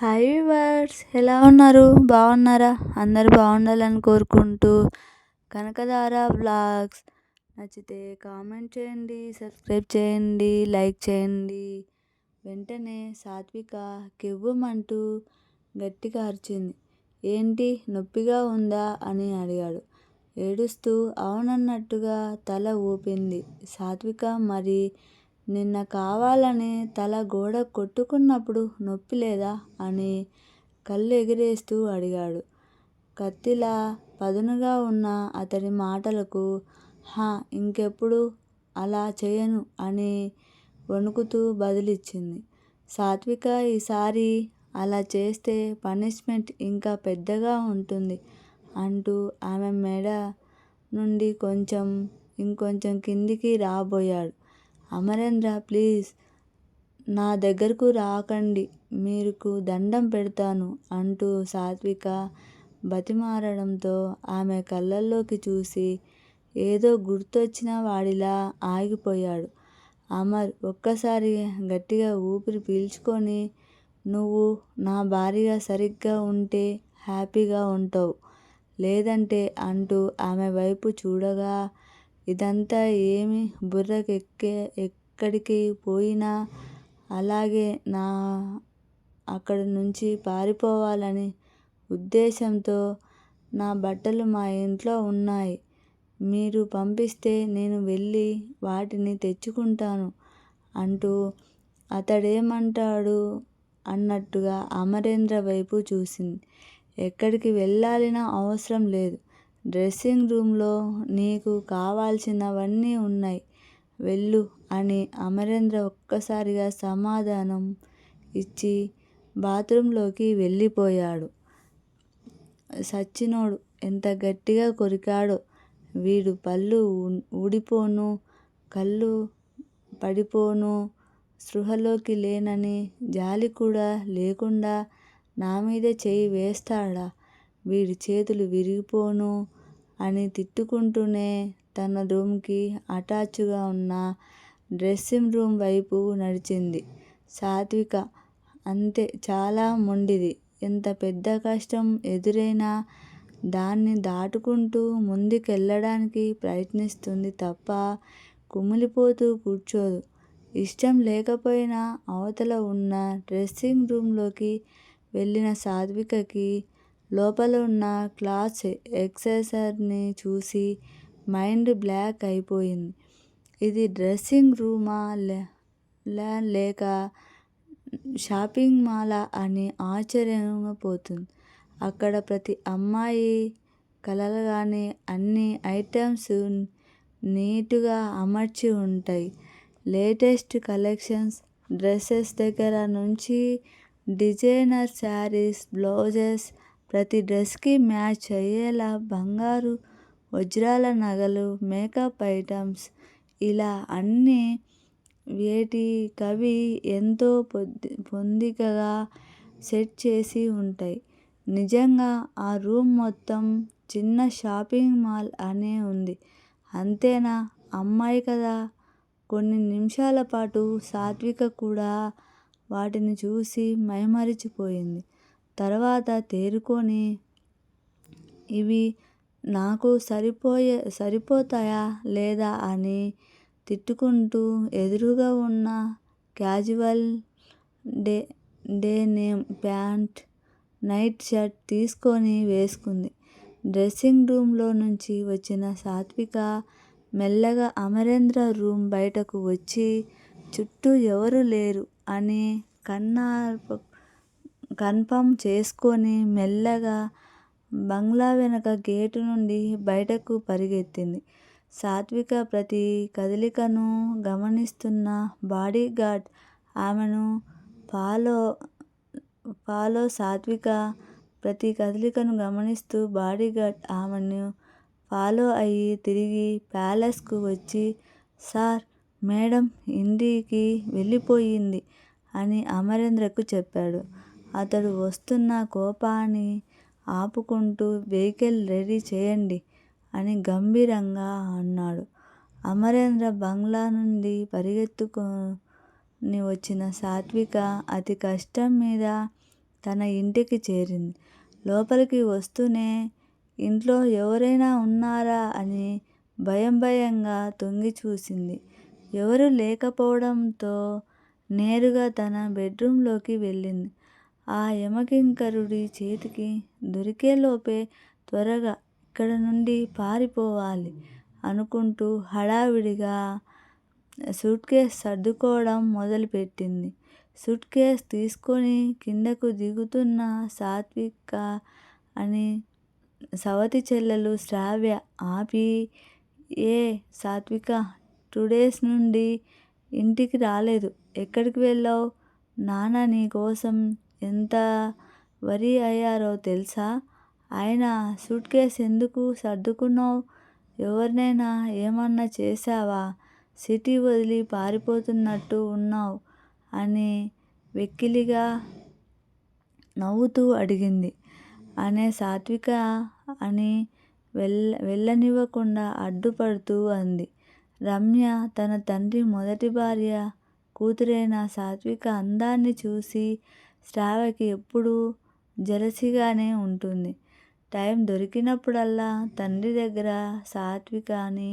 Hi words ఎలా ఉన్నారు? బాగున్నారా? అందరు బాగుండాలని కోరుకుంటూ కనకధార బ్లాగ్స్ నచ్చితే కామెంట్ చేయండి సబ్స్క్రైబ్ చేయండి లైక్ చేయండి. వెంటనే సాత్విక కివ్వమంటూ గట్టిగా అరిచింది. ఏంటి నొప్పిగా ఉందా అని అడిగాడు. ఏడుస్తూ అవునన్నట్టుగా తల ఊపింది. సాత్విక మరి నిన్న కావాలని తల గోడ కొట్టుకున్నప్పుడు నొప్పి లేదా అని కళ్ళు ఎగిరేస్తూ అడిగాడు. కత్తిలా పదునుగా ఉన్న అతడి మాటలకు హా ఇంకెప్పుడు అలా చేయను అని వణుకుతూ బదులిచ్చింది. సాత్విక ఈసారి అలా చేస్తే పనిష్మెంట్ ఇంకా పెద్దగా ఉంటుంది అంటూ ఆమె మెడ నుండి కొంచెం ఇంకొంచెం కిందికి రాబోయాడు. అమరేంద్ర ప్లీజ్ నా దగ్గరకు రాకండి మీకు దండం పెడతాను అంటూ సాత్విక బతిమాలడంతో ఆమె కళ్ళల్లోకి చూసి ఏదో గుర్తొచ్చిన వాడిలా ఆగిపోయాడు. అమర్ ఒక్కసారి గట్టిగా ఊపిరి పీల్చుకొని నువ్వు నా భార్యగా సరిగ్గా ఉంటే హ్యాపీగా ఉంటావు లేదంటే అంటూ ఆమె వైపు చూడగా ఇదంతా ఏమి బుర్రకెక్కే ఎక్కడికి పోయినా అలాగే నా అక్కడి నుంచి పారిపోవాలని ఉద్దేశంతో నా బట్టలు మా ఇంట్లో ఉన్నాయి. మీరు పంపిస్తే నేను వెళ్ళి వాటిని తెచ్చుకుంటాను అంటూ అతడేమంటాడు అన్నట్టుగా అమరేంద్ర వైపు చూసింది. ఎక్కడికి వెళ్ళాల్సిన అవసరం లేదు. డ్రెస్సింగ్ రూమ్లో నీకు కావాల్సినవన్నీ ఉన్నాయి. వెళ్ళు అని అమరేంద్ర ఒక్కసారిగా సమాధానం ఇచ్చి బాత్రూంలోకి వెళ్ళిపోయాడు. సచ్చినోడు ఎంత గట్టిగా కొరికాడో వీడు పళ్ళు ఊడిపోను కళ్ళు పడిపోను స్పృహలోకి లేనని జాలి కూడా లేకుండా నా మీదే చేయి వేస్తాడా? వీడి చేతులు విరిగిపోను అని తిట్టుకుంటూనే తన రూమ్కి అటాచ్గా ఉన్న డ్రెస్సింగ్ రూమ్ వైపు నడిచింది. సాత్విక అంతే చాలా మొండిది. ఎంత పెద్ద కష్టం ఎదురైనా దాన్ని దాటుకుంటూ ముందుకెళ్ళడానికి ప్రయత్నిస్తుంది తప్ప కుమిలిపోతూ కూర్చోదు. ఇష్టం లేకపోయినా అవతల ఉన్న డ్రెస్సింగ్ రూమ్లోకి వెళ్ళిన సాత్వికకి లోపల ఉన్న క్లాత్ ఎక్సెసర్ని చూసి మైండ్ బ్లాక్ అయిపోయింది. ఇది డ్రెస్సింగ్ రూమా లేక షాపింగ్ మాలా అని ఆశ్చర్యపోతుంది అక్కడ ప్రతి అమ్మాయి కలలుగానే అన్ని ఐటమ్స్ నీటుగా అమర్చి ఉంటాయి. లేటెస్ట్ కలెక్షన్స్ డ్రెస్సెస్ దగ్గర నుంచి డిజైనర్ శారీస్ బ్లౌజెస్ ప్రతి డ్రెస్కి మ్యాచ్ అయ్యేలా బంగారు వజ్రాల నగలు మేకప్ ఐటమ్స్ ఇలా అన్నీ వేటి కవి ఎంతో పొద్దు పొందికగా సెట్ చేసి ఉంటాయి. నిజంగా ఆ రూమ్ మొత్తం చిన్న షాపింగ్ మాల్ అనే ఉంది. అంతేనా? అమ్మాయి కదా. కొన్ని నిమిషాల పాటు సాత్విక కూడా వాటిని చూసి మైమరిచిపోయింది. తర్వాత తేరుకొని ఇవి నాకు సరిపోయే సరిపోతాయా లేదా అని తిట్టుకుంటూ ఎదురుగా ఉన్న casual day denim pant night shirt తీసుకొని వేసుకుంది. డ్రెస్సింగ్ రూమ్లో నుంచి వచ్చిన సాత్విక మెల్లగా అమరేంద్ర రూమ్ బయటకు వచ్చి చుట్టూ ఎవరు లేరు అని కన్నా కన్ఫర్మ్ చేసుకొని మెల్లగా బంగ్లా వెనక గేటు నుండి బయటకు పరిగెత్తింది. సాత్విక ప్రతి కదలికను గమనిస్తున్న బాడీగార్డ్ ఆమెను ఫాలో ఫాలో సాత్విక ప్రతి కదలికను గమనిస్తూ బాడీగార్డ్ ఆమెను ఫాలో అయ్యి తిరిగి ప్యాలెస్కు వచ్చి సార్ మేడం ఇంటికి వెళ్ళిపోయింది అని అమరేంద్రకు చెప్పాడు. అతడు వస్తున్న కోపాన్ని ఆపుకుంటూ వెహికల్ రెడీ చేయండి అని గంభీరంగా అన్నాడు అమరేంద్ర బంగ్లా నుండి పరిగెత్తుకొని వచ్చిన సాత్విక అతి కష్టం మీద తన ఇంటికి చేరింది. లోపలికి వస్తూనే ఇంట్లో ఎవరైనా ఉన్నారా అని భయం భయంగా తొంగి చూసింది. ఎవరూ లేకపోవడంతో నేరుగా తన బెడ్రూమ్లోకి వెళ్ళింది. ఆ యమకింకరుడి చేతికి దొరికేలోపే త్వరగా ఇక్కడ నుండి పారిపోవాలి అనుకుంటూ హడావిడిగా సూట్ కేస్ సర్దుకోవడం మొదలుపెట్టింది. సూట్ కేస్ తీసుకొని కిందకు దిగుతున్న సాత్విక అని సవతి చెల్లెలు శ్రావ్య ఆపి ఏ సాత్విక టూ డేస్ నుండి ఇంటికి రాలేదు. ఎక్కడికి వెళ్ళావు నాన్న నీ కోసం ఎంత వరి అయ్యారో తెలుసా ఆయన సూట్ కేసు ఎందుకు సర్దుకున్నావ్? ఎవరినైనా ఏమన్నా చేశావా? సిటీ వదిలి పారిపోతున్నట్టు ఉన్నావు అని వెక్కిలిగా నవ్వుతూ అడిగింది. అనే సాత్విక అని వెళ్ళ వెళ్ళనివ్వకుండా అడ్డుపడుతూ అంది. రమ్య తన తండ్రి మొదటి భార్య కూతురైన సాత్విక అందాన్ని చూసి శ్రావకి ఎప్పుడూ జెలసీగానే ఉంటుంది. టైం దొరికినప్పుడల్లా తండ్రి దగ్గర సాత్వికాని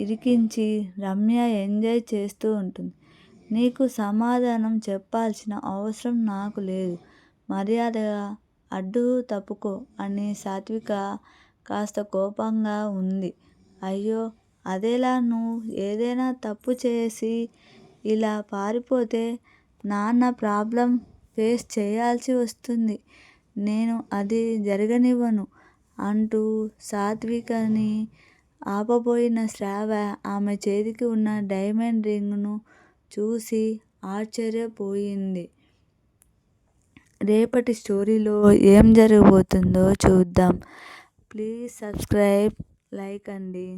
ఇరికించి రమ్య ఎంజాయ్ చేస్తూ ఉంటుంది. నీకు సమాధానం చెప్పాల్సిన అవసరం నాకు లేదు. మర్యాదగా అడ్డు తప్పుకో అని సాత్విక కాస్త కోపంగా ఉంది. అయ్యో అదేలా నువ్వు ఏదైనా తప్పు చేసి ఇలా పారిపోతే నాన్న ప్రాబ్లం ఫేస్ చేయాల్సి వస్తుంది. నేను అది జరగనివ్వను అంటూ సాత్వికని ఆపబోయిన శ్రావ్య ఆమె చేతికి ఉన్న డైమండ్ రింగ్ను చూసి ఆశ్చర్యపోయింది. రేపటి స్టోరీలో ఏం జరగబోతుందో చూద్దాం. ప్లీజ్ సబ్స్క్రైబ్, లైక్ అండి.